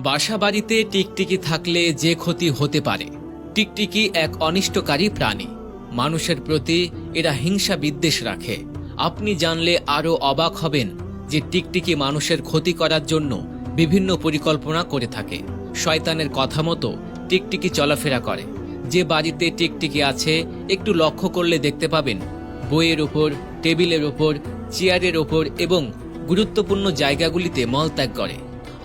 বাসা বাড়িতে টিকটিকি থাকলে যে ক্ষতি হতে পারে। টিকটিকি এক অনিষ্টকারী প্রাণী। মানুষের প্রতি এরা হিংসা বিদ্বেষ রাখে। আপনি জানলে আরও অবাক হবেন যে টিকটিকি মানুষের ক্ষতি করার জন্য বিভিন্ন পরিকল্পনা করে থাকে। শয়তানের কথা মতো টিকটিকি চলাফেরা করে। যে বাড়িতে টিকটিকি আছে, একটু লক্ষ্য করলে দেখতে পাবেন বইয়ের ওপর টেবিলের ওপর চেয়ারের ওপর এবং গুরুত্বপূর্ণ জায়গাগুলিতে মলত্যাগ করে।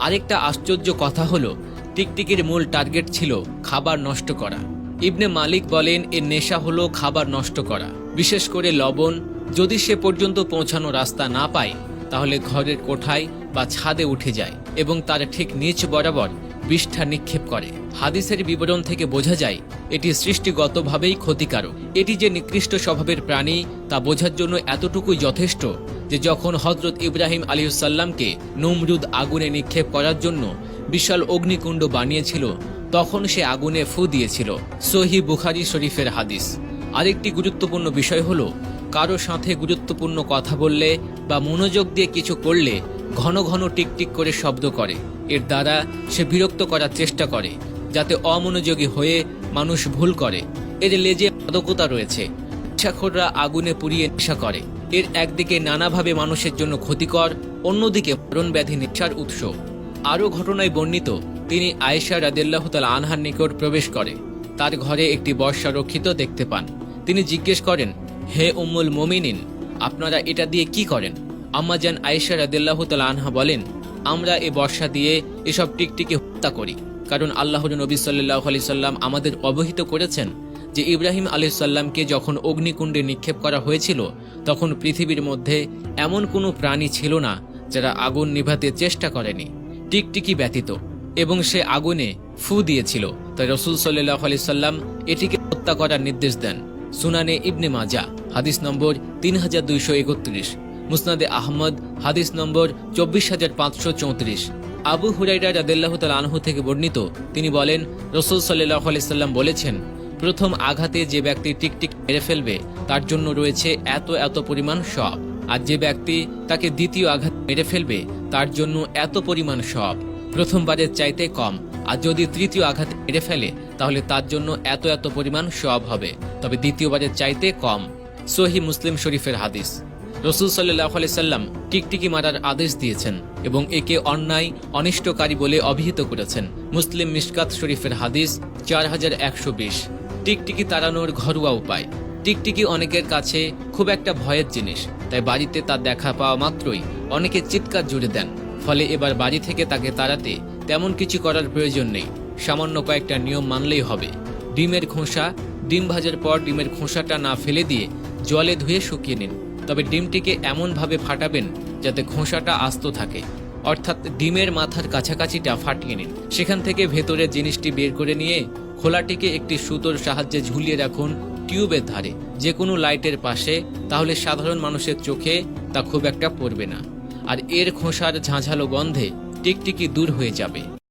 আরেকটা আশ্চর্য কথা হলো, টিকটিকির মূল টার্গেট ছিল খাবার নষ্ট করা। ইবনে মালিক বলেন, এর নেশা হলো খাবার নষ্ট করা। বিশেষ করে লবণ, যদি সে পর্যন্ত পৌঁছানো রাস্তা না পায়, তাহলে ঘরের কোঠায় বা ছাদে উঠে যায় এবং তার ঠিক নিচ বরাবর বিষ্ঠা নিক্ষেপ করে। হাদিসের বিবরণ থেকে বোঝা যায়, এটি সৃষ্টিগতভাবেই ক্ষতিকারক। এটি যে নিকৃষ্ট স্বভাবের প্রাণী, তা বোঝার জন্য এতটুকুই যথেষ্ট যে যখন হজরত ইব্রাহিম আলিউসাল্লামকে নমরুদ আগুনে নিক্ষেপ করার জন্য বিশাল অগ্নিকুণ্ড বানিয়েছিল, তখন সে আগুনে ফু দিয়েছিল। সহি বুখারি শরীফের হাদিস। আরেকটি গুরুত্বপূর্ণ বিষয় হলো, কারও সাথে গুরুত্বপূর্ণ কথা বললে বা মনোযোগ দিয়ে কিছু করলে ঘন ঘন টিকটিক করে শব্দ করে। এর দ্বারা সে বিরক্ত করার চেষ্টা করে, যাতে অমনোযোগী হয়ে মানুষ ভুল করে। এর লেজে মাদকতা রয়েছে। ইচ্ছাখোররা আগুনে পুড়িয়ে নেশা করে। এর একদিকে নানাভাবে মানুষের জন্য ক্ষতিকর, অন্যদিকে মরণ ব্যাধি নেশার উৎস। আরও ঘটনায় বর্ণিত, তিনি আয়েশা রাদিল্লাহ তাল আনহার নিকট প্রবেশ করে। তার ঘরে একটি বর্ষা রক্ষিত দেখতে পান। তিনি জিজ্ঞেস করেন, হে উম্মুল মোমিনিন, আপনারা এটা দিয়ে কি করেন? আম্মাজান আয়েশা রাদিল্লাহ তাল আনহা বলেন, আমরা এ বর্ষা দিয়ে এসব টিকটিকে হত্যা করি, কারণ আল্লাহর নবী সাল্লাহ আলি সাল্লাম আমাদের অবহিত করেছেন। যে ইব্রাহিম আলি সাল্লামকে যখন অগ্নিকুণ্ডে নিক্ষেপ করা হয়েছিল, তখন পৃথিবীর মধ্যে এমন কোনো প্রাণী ছিল না যারা আগুন নিভাতে চেষ্টা করেনি, টিকটিকি ব্যতীত, এবং সে আগুনে ফু দিয়েছিল। তাই রসুল সাল্লাহ আলি সাল্লাম এটিকে হত্যা করার নির্দেশ দেন। সুনানে ইবনে মাজা হাদিস নম্বর তিন হাজার দুইশো একত্রিশ, মুসনাদে আহমদ, হাদিস নম্বর চব্বিশ হাজার পাঁচশো চৌত্রিশ। আবু হুরাইরা রাদেল্লাহ তাল আনহু থেকে বর্ণিত, তিনি বলেন, রসুল সাল্লাহ আলাইসাল্লাম বলেছেন প্রথম আঘাতে যে ব্যক্তি টিকটিক মেরে ফেলবে, তার জন্য রয়েছে এত এত পরিমাণ সব। আর যে ব্যক্তি তাকে দ্বিতীয় আঘাত মেরে ফেলবে, তার জন্য এত পরিমাণ সব। প্রথমবারের চাইতে কম। আর যদি তৃতীয় আঘাত মেরে ফেলে, তাহলে তার জন্য এত এত পরিমাণ সব হবে। তবে দ্বিতীয়বারের চাইতে কম। সহি মুসলিম শরীফের হাদিস। রসুল সাল্লাহ সাল্লাম টিকটিকি মারার আদেশ দিয়েছেন এবং একে অন্যায়, অনিষ্টকারী বলে অভিহিত করেছেন। মুসলিম মিশকাত শরীফের হাদিস চার হাজার একশো বিশ। টিকটিকি তাড়ানোর ঘরোয়া উপায়। টিকটিকি অনেকের কাছে খুব একটা ভয়ের জিনিস, তাই বাড়িতে তার দেখা পাওয়া মাত্রই অনেকে চিৎকার জুড়ে দেন। ফলে এবার বাড়ি থেকে তাকে তাড়াতে তেমন কিছু করার প্রয়োজন নেই, সামান্য কয়েকটা নিয়ম মানলেই হবে। ডিমের খোসা, ডিম ভাজার পর ডিমের খোসাটা না ফেলে দিয়ে জলে ধুয়ে শুকিয়ে নিন। তবে ডিমটিকে এমনভাবে ফাটাবেন যাতে খোসাটা আস্ত থাকে। অর্থাৎ ডিমের মাথার কাছাকাছিটা ফাটিয়ে নিন। সেখান থেকে ভেতরের জিনিসটি বের করে নিয়ে খোলাটিকে একটি সুতোর সাহায্যে ঝুলিয়ে রাখুন টিউবের ধারে। যে কোনো লাইটের পাশে, তাহলে সাধারণ মানুষের চোখে তা খুব একটা পড়বে না। আর এর খোসার ঝাঁঝালো গন্ধে টিকটিকি দূর হয়ে যাবে।